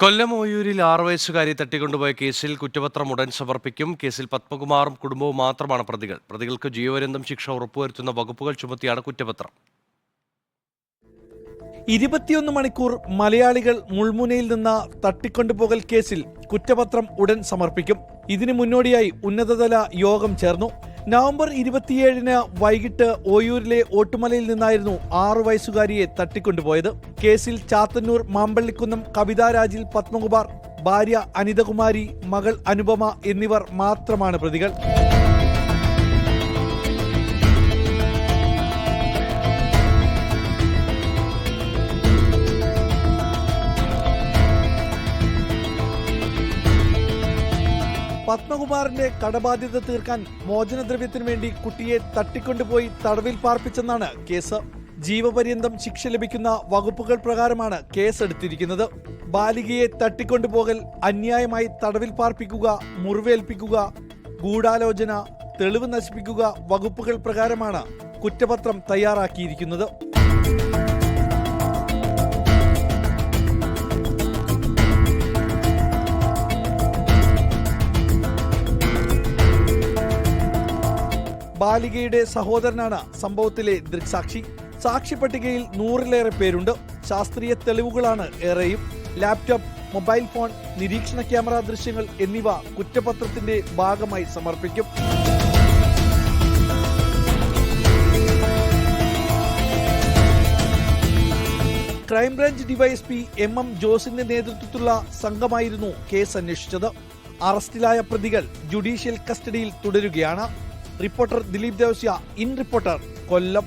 കൊല്ലം ഓയൂരിൽ ആറു വയസ്സുകാരി തട്ടിക്കൊണ്ടുപോയ കേസിൽ കുറ്റപത്രം ഉടൻ സമർപ്പിക്കും. കേസിൽ പത്മകുമാറും കുടുംബവും മാത്രമാണ് പ്രതികൾ. പ്രതികൾക്ക് ജീവപര്യന്തം ശിക്ഷ ഉറപ്പുവരുത്തുന്ന വകുപ്പുകൾ ചുമത്തിയാണ് കുറ്റപത്രം. ഇരുപത്തിയൊന്ന് മണിക്കൂർ മലയാളികൾ മുൾമുനയിൽ നിന്ന് തട്ടിക്കൊണ്ടുപോകൽ കേസിൽ കുറ്റപത്രം ഉടൻ സമർപ്പിക്കും. ഇതിനു മുന്നോടിയായി ഉന്നതതല യോഗം ചേർന്നു. നവംബർ ഇരുപത്തിയേഴിന് വൈകിട്ട് ഓയൂരിലെ ഓട്ടുമലയിൽ നിന്നായിരുന്നു ആറു വയസ്സുകാരിയെ തട്ടിക്കൊണ്ടുപോയത്. കേസിൽ ചാത്തന്നൂർ മാമ്പള്ളിക്കുന്നം കവിതാരാജിൽ പത്മകുമാർ ഭാര്യ അനിതകുമാരി മകൾ അനുപമ എന്നിവർ മാത്രമാണ് പ്രതികൾ. പത്മകുമാറിന്റെ കടബാധ്യത തീർക്കാൻ മോചനദ്രവ്യത്തിനു വേണ്ടി കുട്ടിയെ തട്ടിക്കൊണ്ടുപോയി തടവിൽ പാർപ്പിച്ചെന്നാണ് കേസ്. ജീവപര്യന്തം ശിക്ഷ ലഭിക്കുന്ന വകുപ്പുകൾ പ്രകാരമാണ് കേസെടുത്തിരിക്കുന്നത്. ബാലികയെ തട്ടിക്കൊണ്ടുപോകൽ അന്യായമായി തടവിൽ പാർപ്പിക്കുക മുറിവേൽപ്പിക്കുക ഗൂഢാലോചന തെളിവ് നശിപ്പിക്കുക വകുപ്പുകൾ പ്രകാരമാണ് കുറ്റപത്രം തയ്യാറാക്കിയിരിക്കുന്നത്. ബാലികയുടെ സഹോദരനാണ് സംഭവത്തിലെ ദൃക്സാക്ഷി. സാക്ഷിപ്പട്ടികയിൽ നൂറിലേറെ പേരുണ്ട്. ശാസ്ത്രീയ തെളിവുകളാണ് ഏറെയും. ലാപ്ടോപ്പ് മൊബൈൽ ഫോൺ നിരീക്ഷണ ക്യാമറ ദൃശ്യങ്ങൾ എന്നിവ കുറ്റപത്രത്തിന്റെ ഭാഗമായി സമർപ്പിക്കും. ക്രൈംബ്രാഞ്ച് ഡിവൈഎസ്പി എം എം ജോസിന്റെ നേതൃത്വത്തിലുള്ള സംഘമായിരുന്നു കേസ് അന്വേഷിച്ചത്. അറസ്റ്റിലായ പ്രതികൾ ജുഡീഷ്യൽ കസ്റ്റഡിയിൽ തുടരുകയാണ്. Reporter Dileep Devasya in reporter Kollam.